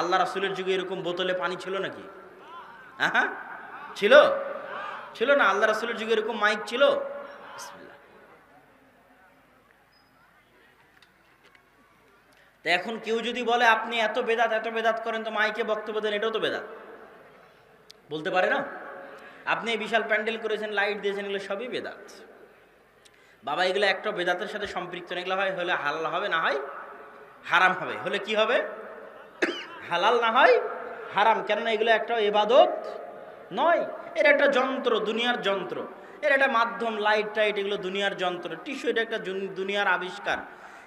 আল্লাহ রাসুলের যুগে এরকম বোতলে পানি ছিল নাকি? হ্যাঁ ছিল? ছিল না? আল্লাহ রাসুলের যুগে এরকম মাইক ছিল? তা এখন কেউ যদি বলে, আপনি এত বেদাত এত বেদাত করেন, তো মাইকে বক্তব্য দেন, এটাও তো বেদাত। বলতে পারে না? আপনি বিশাল প্যান্ডেল করেছেন, লাইট দিয়েছেন, এগুলো সবই বেদাত। বাবা, এগুলো একটা বেদাতের সাথে সম্পৃক্ত এগুলো হয়, হলে হালাল হবে, না হয় হারাম হবে। হলে কি হবে? হালাল না হয়, হারাম। কেননা এগুলো একটা এবাদত নয়, এর একটা যন্ত্র, দুনিয়ার যন্ত্র। এর একটা মাধ্যম লাইট টাইট এগুলো দুনিয়ার যন্ত্র। টিস্যু এটা একটা দুনিয়ার আবিষ্কার।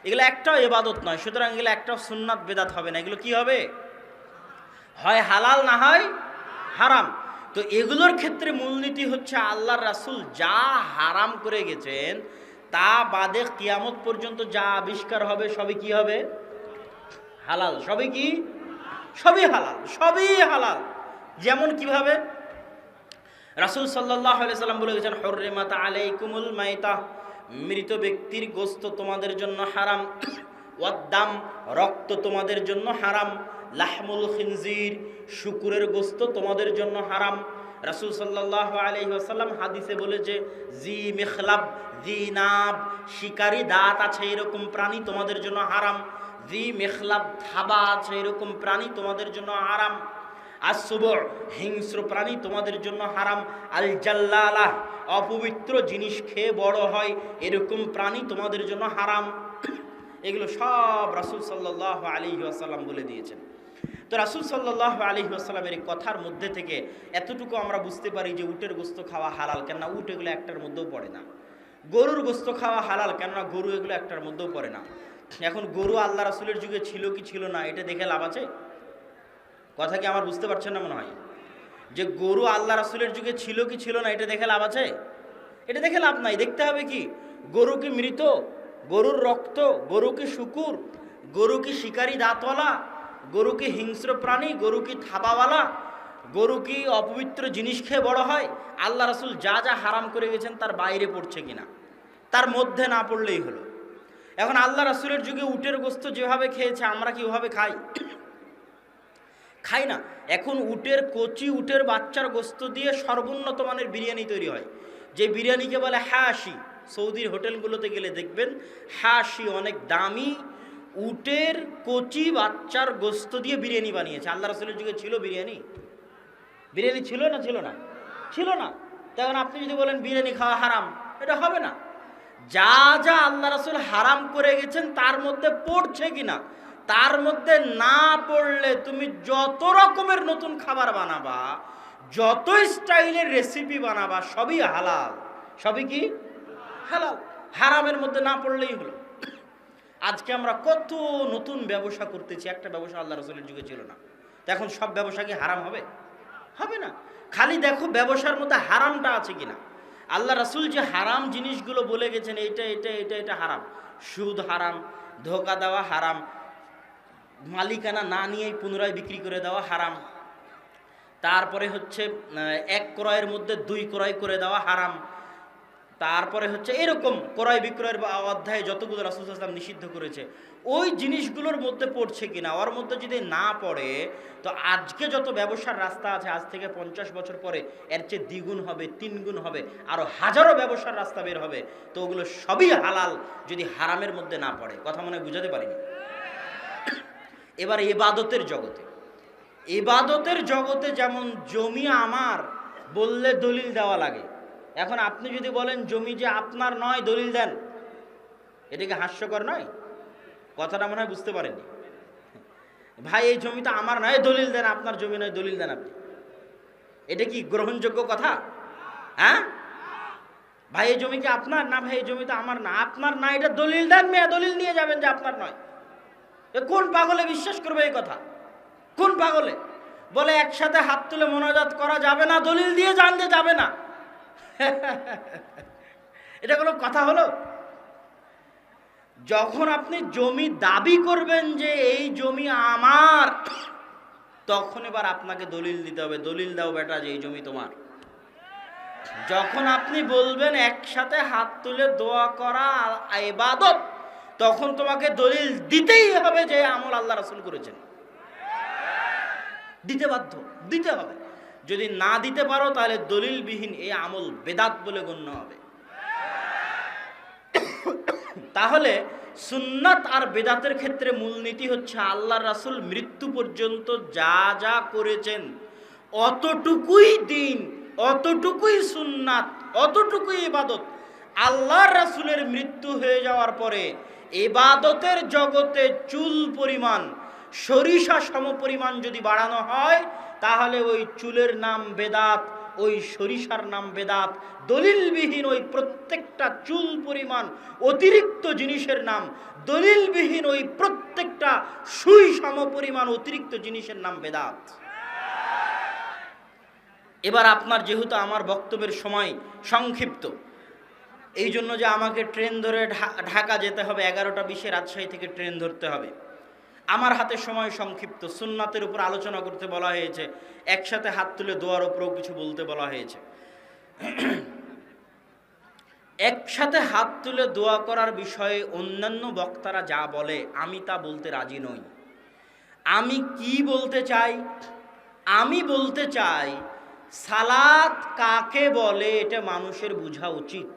এগুলো একটাও এবাদত নয়, সুতরাং এগুলো একটাও সুন্নাত, বেদাত হবে না। এগুলো কি হবে? হয় হালাল না হয় হারাম। তো এগুলোর ক্ষেত্রে মূলনীতি হচ্ছে আল্লাহর রাসূল যা হারাম করে গেছেন, তা বাদে কিয়ামত পর্যন্ত যা আবিষ্কার হবে, সবই কি হবে? হালাল। সবই কি? সবই হালাল সবই হালাল। যেমন কীভাবে? রাসূল সাল্লাম বলে গেছেন, হররিমাত আলাইকুমুল মাইতা মৃত ব্যক্তির গোস্ত তোমাদের জন্য হারাম, ওয়াদ্দাম, রক্ত তোমাদের জন্য হারাম, লাহমুল খিনজির, শুকুরের গোস্ত তোমাদের জন্য হারাম। রাসূল সাল্লাল্লাহু আলাইহি ওয়াসাল্লাম হাদিসে বলেছে জি মেখলাব, জি নাব, শিকারি দাঁত আছে এরকম প্রাণী তোমাদের জন্য হারাম জি মেখলাব থাবা আছে, এরকম প্রাণী তোমাদের জন্য হারাম। আসব হিংস্র প্রাণী তোমাদের জন্য হারাম। আল জাল্লালাহ অপবিত্র জিনিস খেয়ে বড় হয়, এরকম প্রাণী তোমাদের জন্য হারাম। এগুলো সব রাসূল সাল্লাহ আলী আসাল্লাম বলে দিয়েছেন। তো রাসূল সাল্লাহ আলী আসাল্লামের এই কথার মধ্যে থেকে এতটুকু আমরা বুঝতে পারি যে উটের গোস্ত খাওয়া হালাল, কেননা উট এগুলো একটার মধ্যেও পড়ে না। গরুর গোস্ত খাওয়া হালাল, কেননা গরু এগুলো একটার মধ্যেও পড়ে না। এখন গরু আল্লাহ রাসূলের যুগে ছিল কি ছিল না, এটা দেখে লাভ আছে? কথা কি আমার বুঝতে পারছেন না মনে হয়? যে গরু আল্লাহ রাসূলের যুগে ছিল কি ছিল না, এটা দেখে লাভ আছে? এটা দেখে লাভ নাই, দেখতে হবে কি? গরু কি মৃত? গরুর রক্ত? গরু কি শুকুর? গরু কি শিকারী দাঁতওয়ালা? গরু কি হিংস্র প্রাণী? গরু কি থাবাওয়ালা? গরু কি অপবিত্র জিনিস খেয়ে বড় হয়? আল্লাহ রাসূল যা যা হারাম করে গেছেন তার বাইরে পড়ছে কিনা? তার মধ্যে না পড়লেই হলো। এখন আল্লাহ রাসূলের যুগে উটের গোস্ত যেভাবে খেয়েছে, আমরা কি ওভাবে খাই? খাই না। এখন উটের কচি, উটের বাচ্চার গোস্ত দিয়ে সর্বোন্নত মানের বিরিয়ানি তৈরি হয়। যে বিরিয়ানিকে বলে হাসি, সৌদির হোটেলগুলোতে গেলে দেখবেন হাসি অনেক দামি, উটের কচি বাচ্চার গোস্ত দিয়ে বিরিয়ানি বানিয়েছে। আল্লাহ রাসুলের যুগে ছিল বিরিয়ানি? বিরিয়ানি ছিল না ছিল না? ছিল না। তখন আপনি যদি বলেন বিরিয়ানি খাওয়া হারাম, এটা হবে না। যা যা আল্লাহ রাসুল হারাম করে গেছেন, তার মধ্যে পড়ছে কিনা? তার মধ্যে না পড়লে তুমি যত রকমের নতুন খাবার বানাবা, যত স্টাইলের রেসিপি বানাবা, সবই হালাল। সবই কি? হালাল। হারামের মধ্যে না পড়লেই হলো। আজকে আমরা কত নতুন ব্যবসা করতেছি, একটা ব্যবসা আল্লাহ রসুলের যুগে ছিল না। এখন সব ব্যবসা কি হারাম হবে? হবে না। খালি দেখো ব্যবসার মধ্যে হারামটা আছে কিনা। আল্লাহ রাসুল যে হারাম জিনিসগুলো বলে গেছেন এটা এটা এটা এটা হারাম। সুদ হারাম, ধোকা দেওয়া হারাম, মালিকানা না নিয়েই পুনরায় বিক্রি করে দেওয়া হারাম। তারপরে হচ্ছে এক ক্রয়ের মধ্যে দুই ক্রয় করে দেওয়া হারাম। তারপরে হচ্ছে এরকম ক্রয় বিক্রয়ের অধ্যায়ে যতগুলো রাসুল আসলাম নিষিদ্ধ করেছে, ওই জিনিসগুলোর মধ্যে পড়ছে কিনা, ওর মধ্যে যদি না পড়ে, তো আজকে যত ব্যবসার রাস্তা আছে, আজ থেকে পঞ্চাশ বছর পরে এর চেয়ে দ্বিগুণ হবে, তিনগুণ হবে আরও হাজারো ব্যবসার রাস্তা বের হবে, তো ওগুলো সবই হালাল যদি হারামের মধ্যে না পড়ে। কথা মনে বুঝাতে পারিনি? এবার এবাদতের জগতে। এবাদতের জগতে যেমন জমি আমার, বললে দলিল দেওয়া লাগে। এখন আপনি যদি বলেন জমি যে আপনার নয়, দলিল দেন, এটা কি হাস্যকর নয়? কথাটা মনে হয় বুঝতে পারেননি। ভাই, এই জমিটা আমার নয়, দলিল দেন, আপনার জমি নয়, দলিল দেন আপনি। এটা কি গ্রহণযোগ্য কথা? হ্যাঁ? ভাই, এই জমি কি আপনার? না ভাই, এই জমি তো আমার না। আপনার না, এটা দলিল দেন মেয়ে, দলিল নিয়ে যাবেন যে আপনার নয়। এ কোন পাগলে বিশ্বাস করবে এই কথা? কোন পাগলে? বলে, একসাথে হাত তুলে মোনাজাত করা যাবে না, দলিল দিয়ে যে যাবে না। এটা কোনো কথা হলো? যখন আপনি জমি দাবি করবেন যে এই জমি আমার, তখন এবার আপনাকে দলিল দিতে হবে। দলিল দাও বেটা যে এই জমি তোমার। যখন আপনি বলবেন একসাথে হাত তুলে দোয়া করা ইবাদত, তখন তোমাকে দলিল দিতেই হবে যে আমল আল্লাহ রাসূল করেছেন। দিতে বাধ্য, দিতে হবে। যদি না দিতে পারো, তাহলে দলিলবিহীন এই আমল বেদাত বলে গণ্য হবে। তাহলে সুন্নাত আর বেদাতের ক্ষেত্রে মূলনীতি হচ্ছে আল্লাহ রাসূল মৃত্যু পর্যন্ত যা যা করেছেন, অতটুকুই দিন, অতটুকুই সুন্নাত, অতটুকুই ইবাদত আল্লাহ রাসূলের মৃত্যু হয়ে যাওয়ার পরে এবাদতের জগতে চুল পরিমাণ, সরিষা সম পরিমাণ যদি বাড়ানো হয় তাহলে ওই চুলের নাম বেদাত, ওই সরিষার নাম বেদাত, দলিলবিহীন ওই প্রত্যেকটা চুল পরিমাণ, অতিরিক্ত জিনিসের নাম, দলিলবিহীন ওই প্রত্যেকটা সুই সম পরিমাণ, অতিরিক্ত জিনিসের নাম বেদাত। এবার আপনার যেহেতু আমার বক্তব্যের সময় সংক্ষিপ্ত, এই জন্য যে আমাকে ট্রেন ধরে ঢাকা যেতে হবে, এগারোটা বিশে রাজশাহী থেকে ট্রেন ধরতে হবে। আমার হাতে সময় সংক্ষিপ্ত সুন্নাতের উপর আলোচনা করতে বলা হয়েছে। একসাথে হাত তুলে দোয়ার উপরেও কিছু বলতে বলা হয়েছে। একসাথে হাত তুলে দোয়া করার বিষয়ে অন্যান্য বক্তারা যা বলে, আমি তা বলতে রাজি নই। আমি কি বলতে চাই? আমি বলতে চাই, সালাত কাকে বলে এটা মানুষের বোঝা উচিত।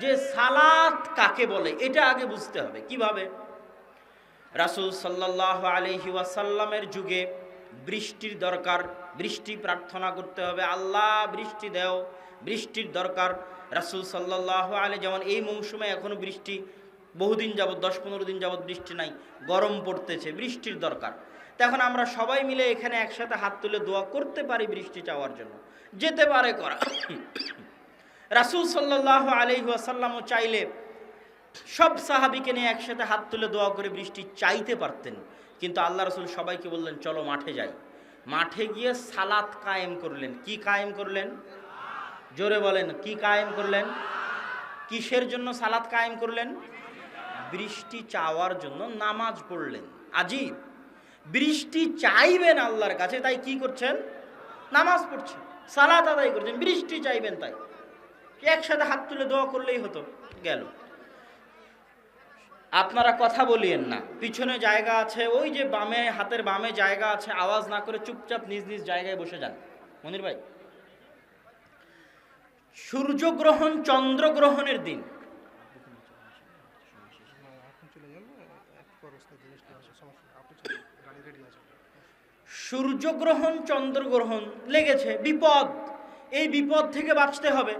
যে সালাত কাকে বলে, এটা আগে বুঝতে হবে। কীভাবে? রাসূল সাল্লাহ আলহি ওয়াসাল্লামের যুগে বৃষ্টির দরকার, বৃষ্টি প্রার্থনা করতে হবে, আল্লাহ বৃষ্টি দেও, বৃষ্টির দরকার। রাসূল সাল্লাহ আলী যেমন এই মৌসুমে এখনও বৃষ্টি, বহুদিন যাবৎ, দশ পনেরো দিন যাবৎ বৃষ্টি নাই, গরম পড়তেছে, বৃষ্টির দরকার। তো এখন আমরা সবাই মিলে এখানে একসাথে হাত তুলে দোয়া করতে পারি বৃষ্টি চাওয়ার জন্য। যেতে পারে করা। রাসূল সাল্লাহ আলহি ওয়াসাল্লামও চাইলে সব সাহাবিকে নিয়ে একসাথে হাত তুলে দোয়া করে বৃষ্টি চাইতে পারতেন। কিন্তু আল্লাহ রসুল সবাইকে বললেন, চলো মাঠে যাই। মাঠে গিয়ে সালাত কায়েম করলেন। কি কায়েম করলেন? জোরে বলেন, কি কায়েম করলেন? কিসের জন্য সালাত কায়েম করলেন? বৃষ্টি চাওয়ার জন্য নামাজ পড়লেন। আজীব। বৃষ্টি চাইবেন আল্লাহর কাছে, তাই কি করছেন? নামাজ পড়ছেন। সালাত আদায় করছেন। বৃষ্টি চাইবেন তাই। একসাথে হাত তুলে দোয়া করলেই হতো, গেল। আপনারা কথা বলিয়েন না। পিছনে জায়গা আছে, ওই যে বামে, হাতের বামে জায়গা আছে, আওয়াজ না করে চুপচাপ নিজ নিজ জায়গায় বসে যান। মনির ভাই, সূর্যগ্রহণ চন্দ্রগ্রহণের দিন। সূর্যগ্রহণ, চন্দ্রগ্রহণ লেগেছে, বিপদ। এই বিপদ থেকে বাঁচতে হবে।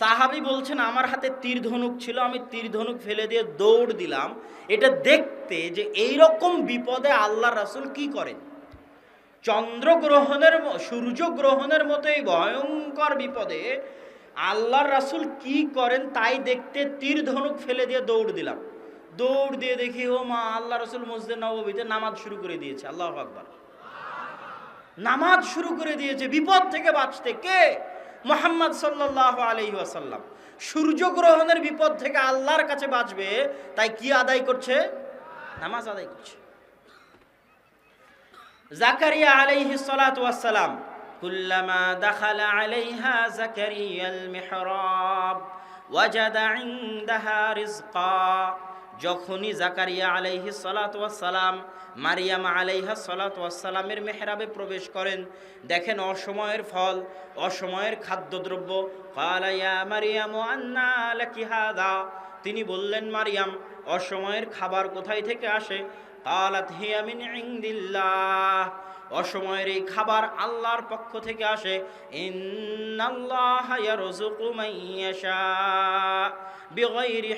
সাহাবি বলছেন, আমার হাতে তীর ধনুক ছিল, আমি তীর ধনুক ফেলে দিয়ে দৌড় দিলাম। এটা দেখতে যে এই রকম বিপদে আল্লাহ রাসুল কি করেন? চন্দ্রগ্রহণের সূর্যগ্রহণের মতো এই ভয়ঙ্কর বিপদে আল্লাহর রাসূল কি করেন তাই দেখতে তীর ধনুক ফেলে দিয়ে দৌড় দিলাম। দৌড় দিয়ে দেখি, ও মা আল্লাহ রসুল মসজিদ নববীতে নামাজ শুরু করে দিয়েছে, আল্লাহ আকবার। নামাজ শুরু করে দিয়েছে, বিপদ থেকে বাঁচতে। কে? মোহাম্মদ সাল্লাহ আলহি আসাল্লাম সূর্যগ্রহণের বিপদ থেকে আল্লাহর কাছে বাঁচবে, তাই কি আদায় করছে? নামাজ আদায় করছে। জাকারিয়া আলাইহি সালাতু ওয়াসসালাম, কুল্লামা দাখালা আলাইহা জাকারিয়াল মিহরাব, ওয়াজাদা ইনদাহা যখনই জাকারিয়া আলাইহি ওয়াসসালাম, মারিয়াম আলাইহা সালাতু ওয়াসসালামের মেহরাবে প্রবেশ করেন, দেখেন অসময়ের ফল, অসময়ের খাদ্যদ্রব্য। ক্বালা ইয়া মারিয়ামু, আন্না তিনি বললেন, মারিয়াম, অসময়ের খাবার কোথায় থেকে আসে? কালাত অসময়ের এই খাবার আল্লাহর পক্ষ থেকে আসে।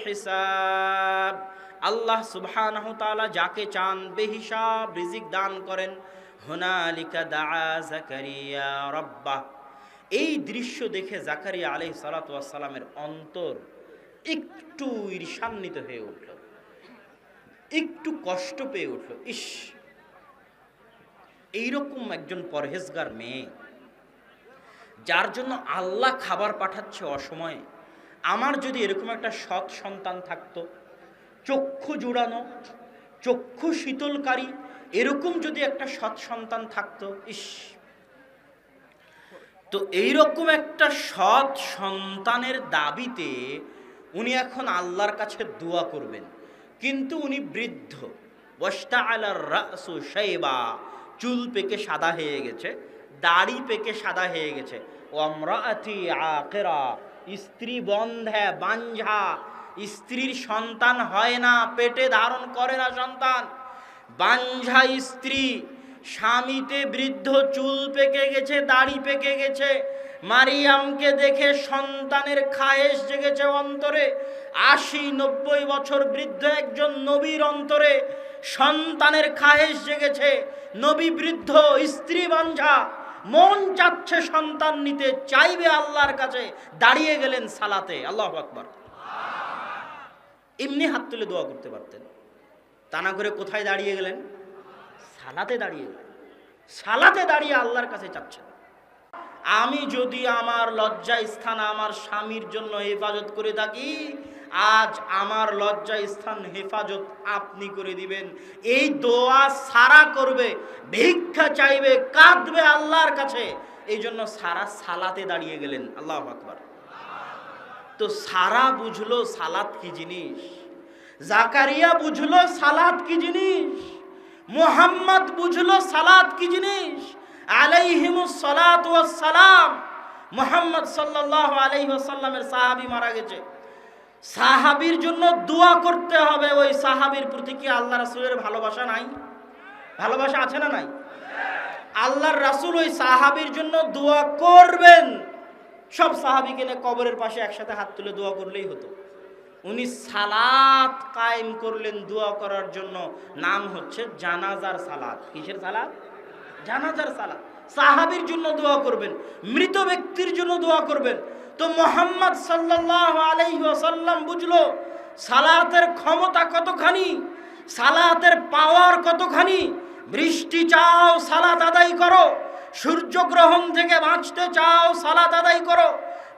হিসাব। আল্লাহ সুবহানাহু তাআলা যাকে চান বেহিসাব, রিজিক দান করেন। হুনালিকা দাআ জাকারিয়া রাব্বাহ। এই দৃশ্য দেখে জাকারিয়া আলাইহিস সালাতু ওয়াস অন্তর একটু ঈর্ষান্বিত হয়ে উঠল। একটু কষ্ট পেয়ে উঠল। ইস, এইরকম একজন পরহেজগার মেয়ে, যার জন্য আল্লাহ খাবার পাঠাচ্ছে অসময়ে, আমার যদি এরকম একটা সৎ সন্তান থাকতো চক্ষু জুড়ানো, চক্ষু শীতলকারী, এরকম যদি একটা সৎ সন্তান থাকতো, ইস। তো এইরকম একটা সৎ সন্তানের দাবিতে উনি এখন আল্লাহর কাছে দোয়া করবেন। কিন্তু উনি বৃদ্ধ। বস্তা আলার রাসু শৈবা চুল পেকে সাদা হয়ে গেছে, দাড়ি পেকে সাদা হয়ে গেছে। অমরাতি আকেরা স্ত্রী বন্ধে বাঞ্ঝা। স্ত্রীর সন্তান হয় না, পেটে ধারণ করে না সন্তান। বাঞ্ঝা স্ত্রী, স্বামীতে বৃদ্ধ চুল পেকে গেছে, দাড়ি পেকে গেছে। মারিয়ামকে দেখে সন্তানের খায়েশ জেগেছে অন্তরে। আশি নব্বই বছর বৃদ্ধ একজন নবীর অন্তরে সন্তানের খায়েশ জেগেছে। নবী বৃদ্ধ, স্ত্রী বাঞ্ঝা, মন চাচ্ছে সন্তান নিতে, চাইবে আল্লাহর কাছে, দাঁড়িয়ে গেলেন সালাতে। আল্লাহ আকবার। এমনি হাত তুলে দোয়া করতে পারতেন। তা না করে কোথায় দাঁড়িয়ে গেলেন? সালাতে দাঁড়িয়ে গেলেন। সালাতে দাঁড়িয়ে আল্লাহর কাছে চাচ্ছেন। আমি যদি আমার লজ্জা স্থান আমার স্বামীর জন্য হেফাজত করে থাকি, আজ আমার লজ্জা স্থান হেফাজত আপনি করে দিবেন। এই দোয়া সারা করবে, ভিক্ষা চাইবে, কাঁদবে আল্লাহর কাছে। এই জন্য সারা সালাতে দাঁড়িয়ে গেলেন। আল্লাহ আকবার। তো সারা বুঝলো সালাত কি জিনিস? জাকারিয়া বুঝলো সালাত কি জিনিস? মুহাম্মদ বুঝলো সালাত কি জিনিস? আলাইহিমুস সালাত ওয়াস সালাম। মুহাম্মদ সাল্লাল্লাহু আলাইহি ওয়াসাল্লামের সাহাবী মারা গেছে। সাহাবীর জন্য দোয়া করতে হবে। ওই সাহাবীর প্রতি কি আল্লাহ রাসূলের ভালোবাসা নাই? ভালোবাসা আছে না নাই? আল্লাহর রাসুল ওই সাহাবীর জন্য দোয়া করবেন। সব সাহাবিকে নিয়ে কবরের পাশে একসাথে হাত তুলে দোয়া করলেই হতো। উনি সালাত কায়েম করলেন দোয়া করার জন্য। নাম হচ্ছে জানাজার সালাত। কিসের সালাত? জানাজার সালাত। সাহাবির জন্য দোয়া করবেন, মৃত ব্যক্তির জন্য দোয়া করবেন। তো মোহাম্মদ সাল্লাল্লাহু আলাইহি ওয়াসাল্লাম বুঝলো, সালাতের ক্ষমতা কতখানি? সালাতের পাওয়ার কতখানি? বৃষ্টি চাও, সালাত আদায় করো। সূর্যগ্রহণ থেকে বাঁচতে চাও, সালাত আদায় করো।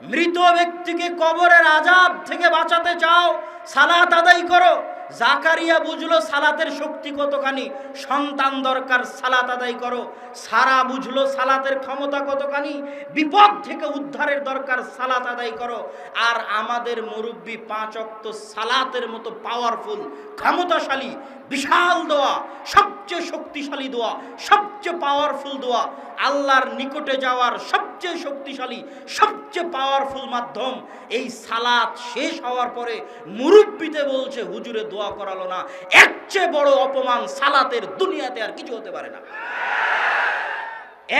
মৃত ব্যক্তিকে কবরের আজাব থেকে বাঁচাতে চাও, সালাত আদায় করো। জাকারিয়া বুঝলো সালাতের শক্তি কতখানি? সন্তান দরকার, সালাত আদায় করো। সারা বুঝলো সালাতের ক্ষমতা কতখানি? বিপদ থেকে উদ্ধারের দরকার, সালাত আদায় করো। আর আমাদের মুরব্বী পাঁচ অক্ত সালাতের মতো পাওয়ারফুল ক্ষমতাশালী, বিশাল দোয়া, সবচেয়ে শক্তিশালী দোয়া, সবচেয়ে পাওয়ারফুল দোয়া, আল্লাহর নিকটে যাওয়ার সবচেয়ে শক্তিশালী, সবচেয়ে পাওয়ারফুল মাধ্যম। এই সালাত শেষ হওয়ার পরে মুরব্বিতে বলছে, হুজুরে দোয়া করালো না। এর চেয়ে বড় অপমান সালাতের দুনিয়াতে আর কিছু হতে পারে না।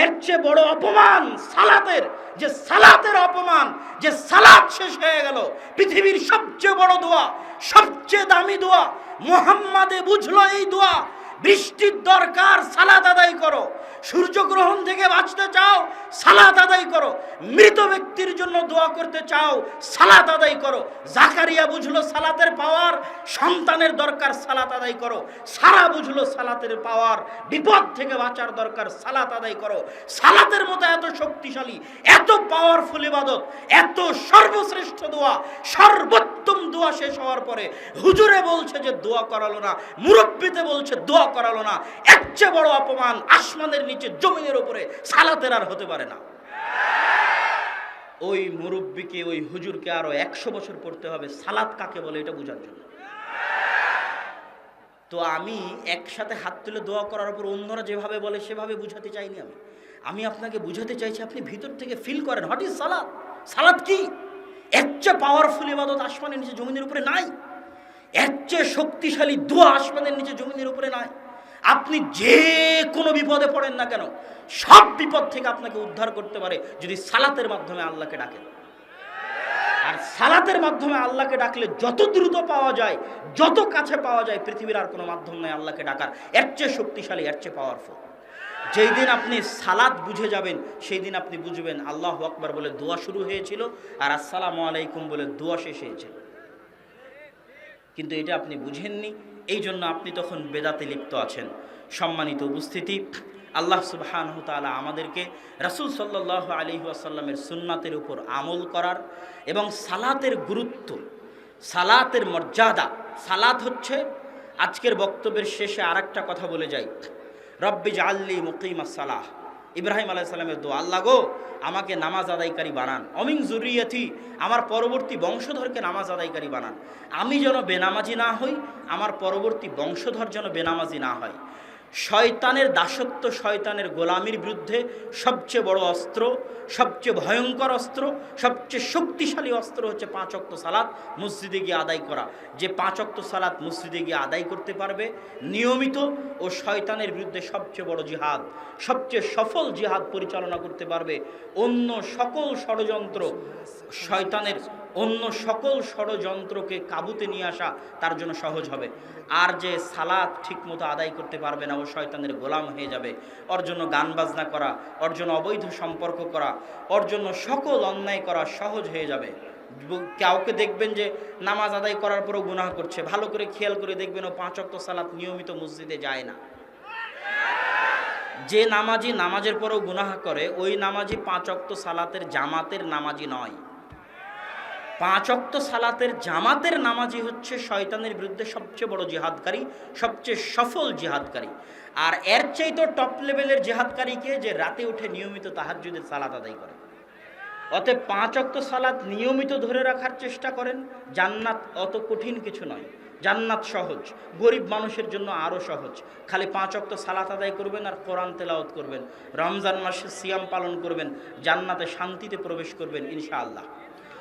এর চেয়ে বড় অপমান সালাতের, যে সালাতের অপমান, যে সালাত শেষ হয়ে গেল, পৃথিবীর সবচেয়ে বড় দোয়া, সবচেয়ে দামি দোয়া, মোহাম্মদে বুঝলো এই দোয়া, বৃষ্টির দরকার সালাত আদায় করো। সূর্যগ্রহণ থেকে বাঁচতে চাও, সালাত আদায় করো। মৃত ব্যক্তির জন্য দোয়া করতে চাও, সালাত আদায় করো। জাকারিয়া বুঝলো সালাতের পাওয়ার, সন্তানের দরকার, সালাত আদায় করো। সারা বুঝলো সালাতের পাওয়ার, বিপদ থেকে বাঁচার দরকার, সালাত আদায় করো। সালাতের মতো এত শক্তিশালী, এত পাওয়ারফুল ইবাদত, এত সর্বশ্রেষ্ঠ দোয়া, সর্বোত্তম দোয়া শেষ হওয়ার পরে হুজুরে বলছে যে দোয়া করালো না, মুরব্বিতে বলছে দোয়া করালো না। এর চেয়ে বড় অপমান আসমানের নিচে জমিনের উপরে সালাতের আর হতে পারে না। ওই মুরব্বিকে, ওই হুজুরকে আরও একশো বছর পড়তে হবে। সালাত কাকে বলে এটা বোঝার জন্য। তো আমি একসাথে হাত তুলে দোয়া করার উপর অন্যরা যেভাবে বলে, সেভাবে বুঝাতে চাইনি আমি। আমি আপনাকে বুঝাতে চাইছি, আপনি ভিতর থেকে ফিল করেন হট ইজ সালাদ সালাদ কি? এর চেয়ে পাওয়ারফুল ইবাদত আসমানের নিচে জমিনের উপরে নাই। এর চেয়ে শক্তিশালী দোয়া আসমানের নিচে জমিনের উপরে নাই। আপনি যে কোনো বিপদে পড়েন না কেন, সব বিপদ থেকে আপনাকে উদ্ধার করতে পারে যদি সালাতের মাধ্যমে আল্লাহকে ডাকেন। আর সালাতের মাধ্যমে আল্লাহকে ডাকলে যত দ্রুত পাওয়া যায়, যত কাছে পাওয়া যায়, পৃথিবীর আর কোনো মাধ্যম নাই আল্লাহকে ডাকার। এর চেয়ে শক্তিশালী, এর চেয়ে পাওয়ারফুল যেই দিন আপনি সালাদ বুঝে যাবেন, সেই দিন আপনি বুঝবেন, আল্লাহ আকবার বলে দোয়া শুরু হয়েছিল আর আসসালামু আলাইকুম বলে দোয়া শেষ হয়েছিল। কিন্তু এটা আপনি বুঝেননি এই জন্য আপনি তখন বেদাতে লিপ্ত আছেন। সম্মানিত উপস্থিতি, আল্লাহ সুবহানহ তাআলা আমাদেরকে রাসূল সাল্লাল্লাহু আলাইহি ওয়াসাল্লামের সুন্নাতের উপর আমল করার এবং সালাতের গুরুত্ব, সালাতের মর্যাদা, সালাত হচ্ছে আজকের বক্তব্যের শেষে আরেকটা কথা বলে যাই। রব্বি আল্লি মুকিমা সালাহ। ইব্রাহিম আলাইসাল্লামের দোয়া, আল্লাহ গো, আমাকে নামাজ আদায়কারী বানান। অমিং জুরিয়াথি আমার পরবর্তী বংশধরকে নামাজ আদায়কারী বানান। আমি যেন বেনামাজি না হই, আমার পরবর্তী বংশধর যেন বেনামাজি না হয়। শয়তানের দাসত্ব, শয়তানের গোলামির বিরুদ্ধে সবচেয়ে বড় অস্ত্র, সবচেয়ে ভয়ঙ্কর অস্ত্র, সবচেয়ে শক্তিশালী অস্ত্র হচ্ছে পাঁচ অক্ত সালাত, মসজিদে গিয়ে আদায় করা। যে পাঁচ অক্ত সালাত মসজিদে গিয়ে আদায় করতে পারবে, নিয়মিত ও শয়তানের বিরুদ্ধে সবচেয়ে বড় জিহাদ, সবচেয়ে সফল জিহাদ পরিচালনা করতে পারবে অন্য সকল ষড়যন্ত্র। শয়তানের অন্য সকল ষড়যন্ত্রকে কাবুতে নিয়ে আসা তার জন্য সহজ হবে। আর যে সালাদ ঠিকমতো আদায় করতে পারবে না ও শয়তানের গোলাম হয়ে যাবে। ওর জন্য গান বাজনা করা, ওর জন্য অবৈধ সম্পর্ক করা, ওর জন্য সকল অন্যায় করা সহজ হয়ে যাবে। কাউকে দেখবেন যে নামাজ আদায় করার পরও গুনাহ করছে। ভালো করে খেয়াল করে দেখবেন ও পাঁচ অক্ত সালাত নিয়মিত মসজিদে যায় না। যে নামাজি নামাজের পরও গুনাহ করে, ওই নামাজি পাঁচ অক্ত সালাতের জামাতের নামাজি নয়। পাঁচ অক্ত সালাতের জামাতের নামাজি হচ্ছে শয়তানের বিরুদ্ধে সবচেয়ে বড় জিহাদকারী, সবচেয়ে সফল জিহাদকারী। আর এর চাইতো টপ লেভেলের জিহাদকারীকে যে রাতে উঠে নিয়মিত তাহাজ্জুদের সালাত আদায় করে। অতএব পাঁচ অক্ত সালাত নিয়মিত ধরে রাখার চেষ্টা করেন, জান্নাত অত কঠিন কিছু নয়। জান্নাত সহজ, গরিব মানুষের জন্য আরও সহজ। খালি পাঁচ অক্ত সালাত আদায় করবেন আর কোরআন তেলাওত করবেন। রমজান মাসে সিয়াম পালন করবেন, জান্নাতে শান্তিতে প্রবেশ করবেন, ইনশাআল্লাহ।